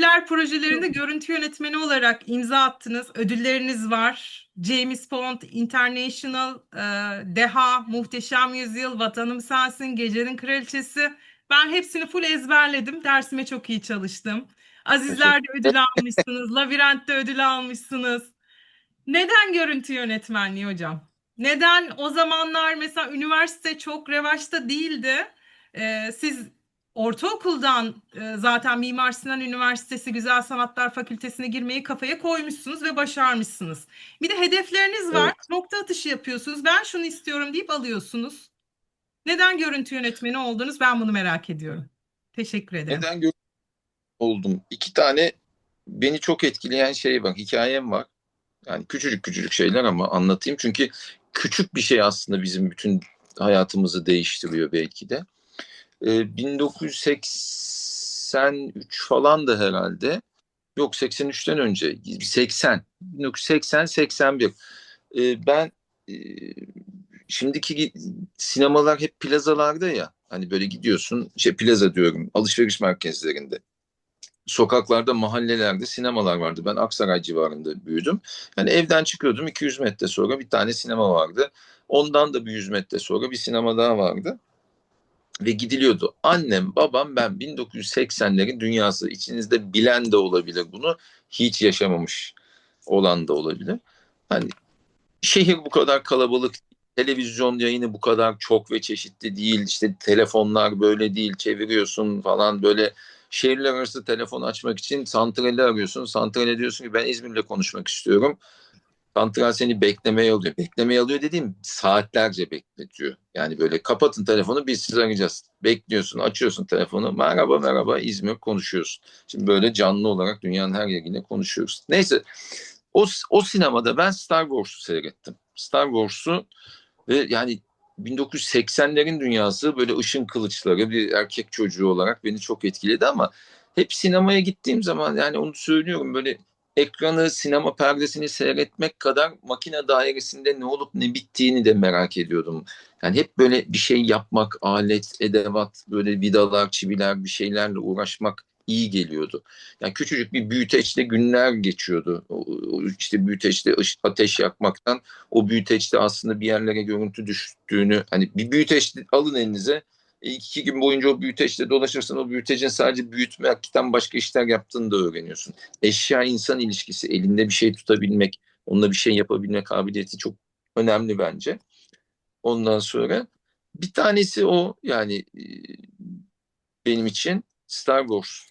popüler projelerinde görüntü yönetmeni olarak imza attınız. Ödülleriniz var. James Bond, International, e, Deha, Muhteşem Yüzyıl, Vatanım Sensin, Gecenin Kraliçesi. Ben hepsini full ezberledim. Dersime çok iyi çalıştım. Azizler'de ödül almışsınız. Labirent'te ödül almışsınız. Neden görüntü yönetmenliği hocam? Neden o zamanlar mesela üniversite çok revaçta değildi? Ee, siz ortaokuldan e, zaten Mimar Sinan Üniversitesi Güzel Sanatlar Fakültesine girmeyi kafaya koymuşsunuz ve başarmışsınız. Bir de hedefleriniz var. Nokta atışı yapıyorsunuz. Ben şunu istiyorum deyip alıyorsunuz. Neden görüntü yönetmeni oldunuz? Ben bunu merak ediyorum. Teşekkür ederim. Neden gör oldum? İki tane beni çok etkileyen şey var. Hikayem var. Yani küçücük küçücük şeyler ama anlatayım. Çünkü küçük bir şey aslında bizim bütün hayatımızı değiştiriyor belki de. Ee, 1983 falan da herhalde. Yok 83'ten önce. 80. 1980-81. Ee, ben e, şimdiki sinemalar hep plazalarda ya. Hani böyle gidiyorsun, şey plaza diyorum, alışveriş merkezlerinde. Sokaklarda, mahallelerde sinemalar vardı. Ben Aksaray civarında büyüdüm. Yani evden çıkıyordum 200 metre sonra bir tane sinema vardı. Ondan da bir 100 metre sonra bir sinema daha vardı. Ve gidiliyordu. Annem, babam, ben 1980'lerin dünyası. İçinizde bilen de olabilir bunu. Hiç yaşamamış olan da olabilir. Hani şehir bu kadar kalabalık televizyon yayını bu kadar çok ve çeşitli değil. İşte telefonlar böyle değil. Çeviriyorsun falan böyle şehirler arası telefon açmak için santrali arıyorsun. Santrale diyorsun ki ben İzmir'le konuşmak istiyorum. Santral seni beklemeye alıyor. Beklemeye alıyor dediğim saatlerce bekletiyor. Yani böyle kapatın telefonu biz sizi arayacağız. Bekliyorsun, açıyorsun telefonu. Merhaba merhaba İzmir konuşuyorsun. Şimdi böyle canlı olarak dünyanın her yeriyle konuşuyoruz. Neyse o, o sinemada ben Star Wars'u seyrettim. Star Wars'u ve yani 1980'lerin dünyası böyle ışın kılıçları bir erkek çocuğu olarak beni çok etkiledi ama hep sinemaya gittiğim zaman yani onu söylüyorum böyle ekranı sinema perdesini seyretmek kadar makine dairesinde ne olup ne bittiğini de merak ediyordum. Yani hep böyle bir şey yapmak, alet, edevat, böyle vidalar, çiviler bir şeylerle uğraşmak iyi geliyordu. Yani küçücük bir büyüteçte günler geçiyordu. İşte büyüteçte ateş yakmaktan o büyüteçte aslında bir yerlere görüntü düştüğünü hani bir büyüteç alın elinize iki gün boyunca o büyüteçte dolaşırsan o büyütecin sadece büyütmekten başka işler yaptığını da öğreniyorsun. Eşya insan ilişkisi, elinde bir şey tutabilmek, onunla bir şey yapabilme kabiliyeti çok önemli bence. Ondan sonra bir tanesi o yani benim için Star Wars